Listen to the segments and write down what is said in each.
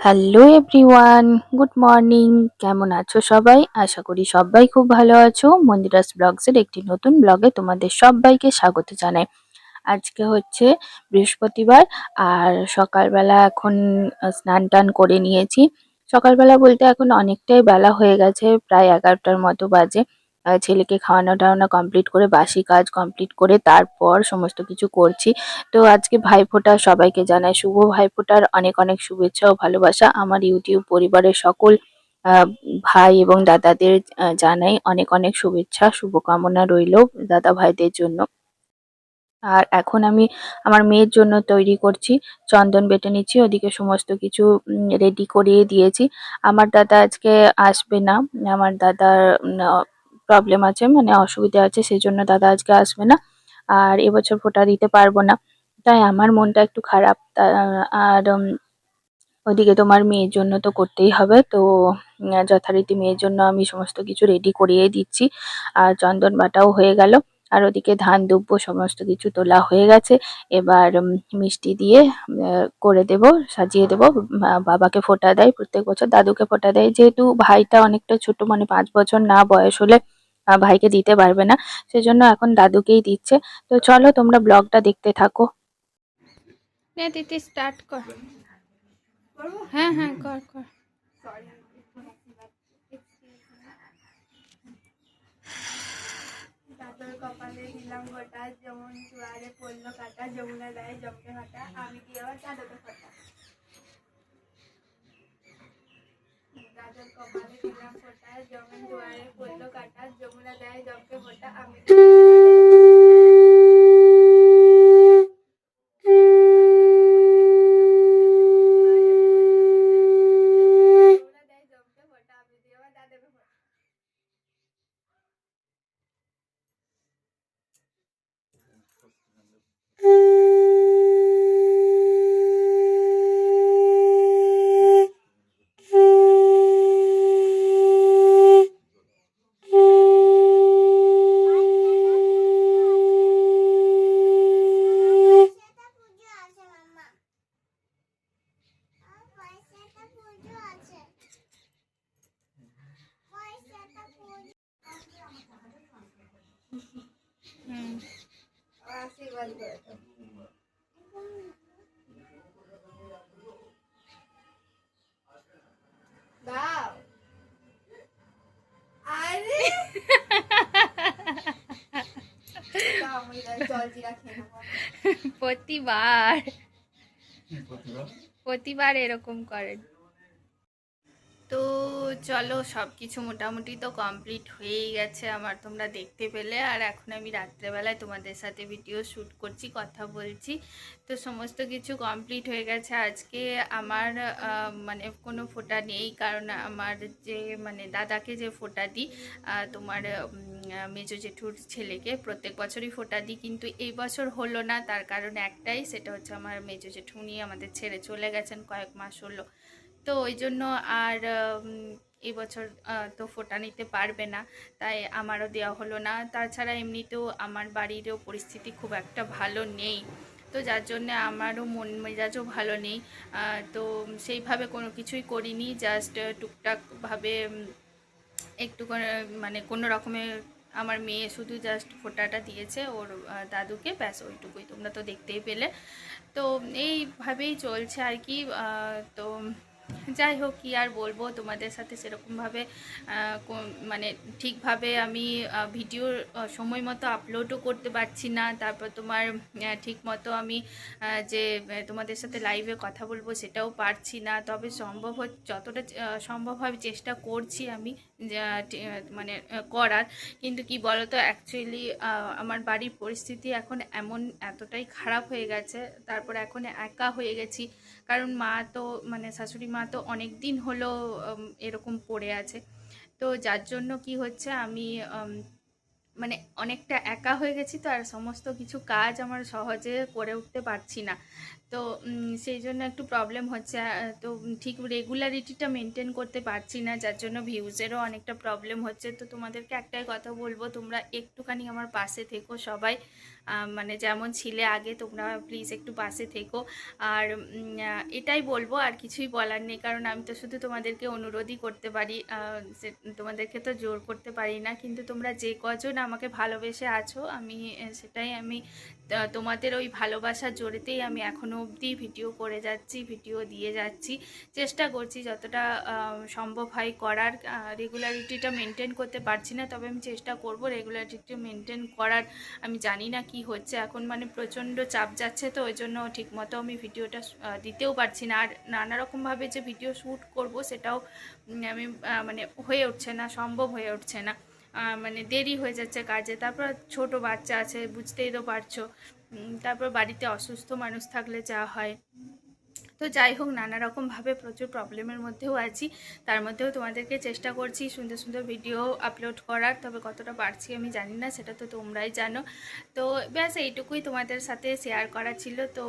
Hello everyone good morning কেমন আছো সবাই? আশা করি সবাই খুব ভালো আছো। মন্দিরাস ব্লগসের একটি নতুন ব্লগে তোমাদের সবাইকে স্বাগত জানাই। আজকে হচ্ছে বৃহস্পতিবার আর সকালবেলা এখন স্নান টান করে নিয়েছি। সকালবেলা বলতে এখন অনেকটাই বেলা হয়ে গেছে, প্রায় এগারোটার মতো বাজে। ছেলেকে খাওয়ানো টাওয়ানো কমপ্লিট করে, বাসি কাজ কমপ্লিট করে তারপর সমস্ত কিছু করছি। তো আজকে ভাইফোঁটা সবাইকে জানাই শুভ ভাইফোঁটার অনেক অনেক শুভেচ্ছা ও ভালোবাসা। আমার ইউটিউব পরিবারের সকল ভাই এবং দাদাদের জানাই অনেক অনেক শুভেচ্ছা, শুভকামনা রইল দাদা ভাইদের জন্য। আর এখন আমি আমার মেয়ের জন্য তৈরি করছি, চন্দন বেটে নিচ্ছি, ওদিকে সমস্ত কিছু রেডি করিয়ে দিয়েছি। আমার দাদা আজকে আসবে না, আমার দাদার প্রবলেম আছে মানে অসুবিধা আছে সেই জন্য দাদা আজকে আসবে না আর এবছর ফোঁটা দিতে পারব না। তাই আমার মনটা একটু খারাপ। আর ওদিকে তোমার মেয়ের জন্য তো করতেই হবে। তো যথারীতি মেয়ের জন্য আমি সমস্ত কিছু রেডি করিয়ে দিচ্ছি। আর চন্দন বাটাও হয়ে গেল। আর ওদিকে ধান, দুব্বো সমস্ত কিছু তোলা হয়ে গেছে। এবার মিষ্টি দিয়ে করে দেব, সাজিয়ে দেব। বাবাকে ফোটা দেয়, প্রত্যেক বছর দাদুকে ফোটা দেয়। যেহেতু ভাইটা অনেকটা ছোট মানে পাঁচ বছর না বয়স হলে ভাইকে দিতে পারবে না। সেজন্য এখন দাদুকেই দিচ্ছে। তো চলো তোমরা ব্লগটা দেখতে থাকো। নে দিদি স্টার্ট কর। হ্যাঁ হ্যাঁ কর কর। দাদর কপালে দিলাম গোটা যেমন চুয়ারে পড়ল কাটা যমুনা দেয় জমকে হাঁটা আমি কি আবার দাদকে ফাটা দাদর কপালে দিলাম ফোটা পড়ল কাটা যমুনা দেয় জমকে ফোটা আমি যমুনা দেয় প্রতিবার। প্রতিবার এরকম করেন। চলো সব কিছু মোটামুটি তো কমপ্লিট হয়েই গেছে আমার, তোমরা দেখতে পেলে। আর এখন আমি রাত্রেবেলায় তোমাদের সাথে ভিডিও শ্যুট করছি, কথা বলছি। তো সমস্ত কিছু কমপ্লিট হয়ে গেছে। আজকে আমার মানে কোনো ফোটা নেই, কারণ আমার যে মানে দাদাকে যে ফোটা দিই তোমার মেজো জেঠুর ছেলেকে প্রত্যেক বছরই ফোটা দিই, কিন্তু এই বছর হলো না। তার কারণ একটাই, সেটা হচ্ছে আমার মেজো জেঠু উনি আমাদের ছেড়ে চলে গেছেন কয়েক মাস হলো। তো ওই জন্য আর এই বছর তো ফোটা নিতে পারবে না। তাই আমারও দেওয়া হলো না। তাছাড়া এমনিতেও আমার বাড়িরও পরিস্থিতি খুব একটা ভালো নেই। তো যার জন্যে আমারও মন মেজাজও ভালো নেই। তো সেইভাবে কোনো কিছুই করিনি। জাস্ট টুকটাকভাবে একটু মানে কোনো রকমের আমার মেয়ে শুধু জাস্ট ফোটাটা দিয়েছে ওর দাদুকে। ব্যাস, ওইটুকুই। তোমরা তো দেখতেই পেলে। তো এইভাবেই চলছে আর কি। তো যাই হোক, কি আর বলব? তোমাদের সাথে সেরকমভাবে মানে ঠিকভাবে আমি ভিডিও সময় মতো আপলোডও করতে পারছি না। তারপর তোমার ঠিক মতো আমি যে তোমাদের সাথে লাইভে কথা বলব সেটাও পারছি না। তবে সম্ভব যতটা সম্ভব হয় চেষ্টা করছি আমি মানে করার। কিন্তু কি বলতো অ্যাকচুয়ালি আমার বাড়ির পরিস্থিতি এখন এমন এতটাই খারাপ হয়ে গেছে। তারপর এখন একা হয়ে গেছি। কারণ মা তো মানে শাশুড়ি মা তো অনেক দিন হলো এরকম পড়ে আছে। তো যার জন্য কি হচ্ছে, আমি মানে অনেকটা একা হয়ে গেছি তো, আর সমস্ত কিছু কাজ আমার সহজে করে উঠতে পারছি না। তো সেই জন্য একটু প্রবলেম হচ্ছে। তো ঠিক রেগুলারিটিটা মেনটেন করতে পারছি না, যার জন্য ভিউজেরও অনেকটা প্রবলেম হচ্ছে। তো, তোমাদেরকে একটাই কথা বলব, তোমরা একটুখানি আমার পাশে থেকো সবাই। মানে যেমন ছিলে আগে, তোমরা প্লিজ একটু পাশে থেকো। আর এটাই বলব, আর কিছুই বলার নেই, কারণ আমি তো শুধু তোমাদেরকে অনুরোধই করতে পারি। তোমাদেরকে তো জোর করতে পারি না, কিন্তু তোমরা যে কজন আমাকে ভালোবেসে আছো, আমি, সেটাই আমি তোমাদের ওই ভালোবাসার জোরেতেই আমি এখনও অবধি ভিডিও করে যাচ্ছি, ভিডিও দিয়ে যাচ্ছি। চেষ্টা করছি যতটা সম্ভব হয় করার। রেগুলারিটিটা মেনটেন করতে পারছি না, তবে আমি চেষ্টা করব রেগুলারিটি মেনটেন করার। আমি জানি না কি হচ্ছে, এখন মানে প্রচণ্ড চাপ যাচ্ছে তো, ওই জন্য ঠিকমতো আমি ভিডিওটা দিতেও পারছি না। আর নানা রকমভাবে যে ভিডিও শ্যুট করব সেটাও আমি মানে হয়ে উঠছে না, সম্ভব হয়ে উঠছে না। মানে দেরি হয়ে যাচ্ছে কাজে। তারপর ছোট বাচ্চা আছে, বুঝতেই তো পারছ। তারপর বাড়িতে অসুস্থ মানুষ থাকলে যা হয়। তো যাই হোক, নানা রকমভাবে প্রচুর প্রবলেমের মধ্যেও আছি। তার মধ্যেও তোমাদেরকে চেষ্টা করছি সুন্দর সুন্দর ভিডিও আপলোড করার, তবে কতটা পারছি আমি জানি না, সেটা তো তোমরাই জানো। তো ব্যাস, এইটুকুই তোমাদের সাথে শেয়ার করা ছিল। তো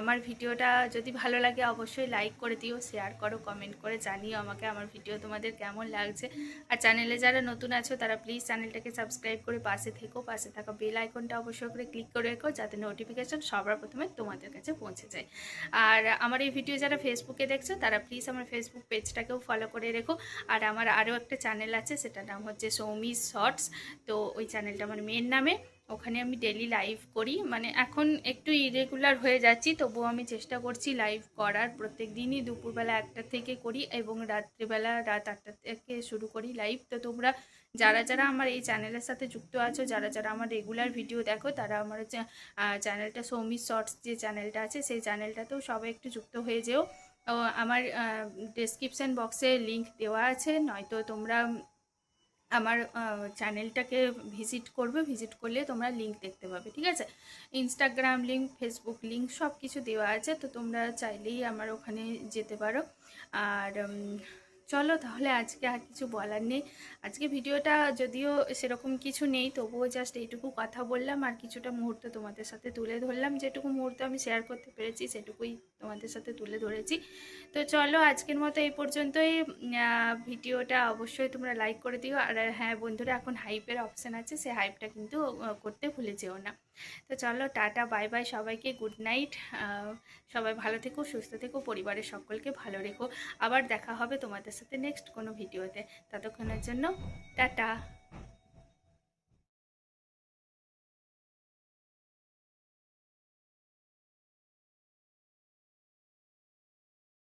আমার ভিডিওটা যদি ভালো লাগে অবশ্যই লাইক করে দিও শেয়ার করো কমেন্ট করে জানিও আমাকে আমার ভিডিও তোমাদের কেমন লাগছে। আর চ্যানেলে যারা নতুন আছো, তারা প্লিজ চ্যানেলটাকে সাবস্ক্রাইব করে পাশে থেকো, পাশে থাকা বেল আইকনটা অবশ্যই করে ক্লিক করে রেখো, যাতে নোটিফিকেশন সবার প্রথমে তোমাদের কাছে পৌঁছে যায়। আর আমার এই ভিডিও যারা ফেসবুকে দেখছ, তারা প্লিজ আমার ফেসবুক পেজটাকেও ফলো করে রেখো। আর আমার আরও একটা চ্যানেল আছে, সেটার নাম হচ্ছে সৌমি শর্টস তো ওই চ্যানেলটা আমার মেন নামে। ওখানে আমি ডেলি লাইভ করি। মানে এখন একটু ইরেগুলার হয়ে যাচ্ছি, তবুও আমি চেষ্টা করছি লাইভ করার। প্রত্যেক দিনই দুপুরবেলা একটা থেকে করি এবং রাত্রিবেলা রাত আটটা থেকে শুরু করি লাইভ তো তোমরা যারা যারা আমার এই চ্যানেলের সাথে যুক্ত আছো, যারা যারা আমার রেগুলার ভিডিও দেখো, তারা আমার চ্যানেলটা সৌমি শর্টস যে চ্যানেলটা আছে, সেই চ্যানেলটাতেও সবাই একটু যুক্ত হয়ে যেও। আমার ডেসক্রিপশান বক্সে লিংক দেওয়া আছে, নয়তো তোমরা আমার চ্যানেলটাকে ভিজিট করবে ভিজিট করলে তোমরা লিংক দেখতে পাবে, ঠিক আছে? ইনস্টাগ্রাম লিঙ্ক ফেসবুক লিঙ্ক সব কিছু দেওয়া আছে, তো তোমরা চাইলেই আমার ওখানে যেতে পারো। আর চলো তাহলে আজকে আর কিছু বলার নেই। আজকে ভিডিওটা যদিও সেরকম কিছু নেই, তবুও জাস্ট এইটুকু কথা বললাম আর কিছুটা মুহূর্ত তোমাদের সাথে তুলে ধরলাম। যেটুকু মুহূর্ত আমি শেয়ার করতে পেরেছি, সেটুকুই তোমাদের সাথে তুলে ধরেছি। তো চলো আজকের মতো এই পর্যন্তই। ভিডিওটা অবশ্যই তোমরা লাইক করে দিও। আর হ্যাঁ বন্ধুরা, এখন হাইপের অপশান আছে সেই হাইপটা কিন্তু করতে ভুলে যেও না। তো চলো, টাটা, বাই বাই, সবাইকে গুড নাইট। সবাই ভালো থেকো, সুস্থ থেকো, পরিবারের সকলকে ভালো রেখো। আবার দেখা হবে তোমাদের সাথে নেক্সট কোনো ভিডিওতে। ততক্ষণের জন্য টাটা।